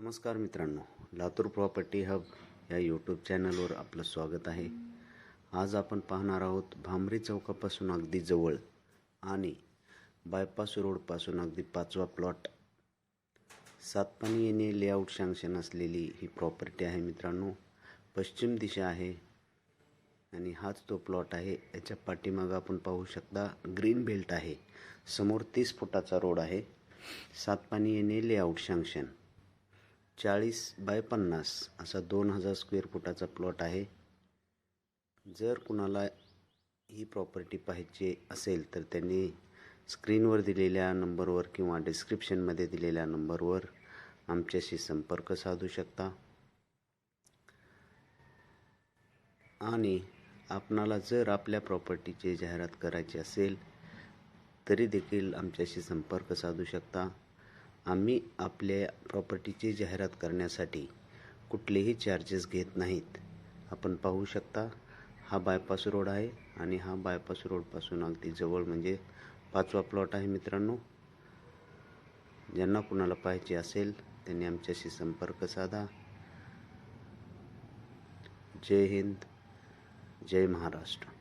नमस्कार मित्रांनो Latur property hub या यूट्यूब चॅनलवर आपलं स्वागत आहे. आज आपण पाहणार आहोत भांबरी चौकापासून अगदी जवळ आणि बायपास रोडपासून अगदी पाचवा प्लॉट सातपाणी येणे लेआउट सँक्शन असलेली ही प्रॉपर्टी आहे मित्रांनो. पश्चिम दिशा आहे आणि हाच तो प्लॉट आहे. याच्या पाठीमागं आपण पाहू शकता ग्रीन बेल्ट आहे. समोर तीस फुटाचा रोड आहे. सातपाणी येणे लेआउट सँक्शन चाळीस बाय पन्नास असा दोन हजार स्क्वेअर फुटाचा प्लॉट आहे. जर कुणाला ही प्रॉपर्टी पाहिजे असेल तर त्यांनी स्क्रीनवर दिलेल्या नंबरवर किंवा डिस्क्रिप्शनमध्ये दिलेल्या नंबरवर आमच्याशी संपर्क साधू शकता. आणि आपणाला जर आपल्या प्रॉपर्टीची जाहिरात करायची असेल तरी देखील आमच्याशी संपर्क साधू शकता. आम्ही आपल्या प्रॉपर्टीची जाहिरात करण्यासाठी कुठलेही चार्जेस घेत नाहीत. आपण पाहू शकता हा बायपास रोड आहे आणि हा बायपास रोडपासून अगदी जवळ म्हणजे पाचवा प्लॉट आहे मित्रांनो. ज्यांना कुणाला पाहिजे असेल त्यांनी आमच्याशी संपर्क साधा. जय हिंद जय महाराष्ट्र.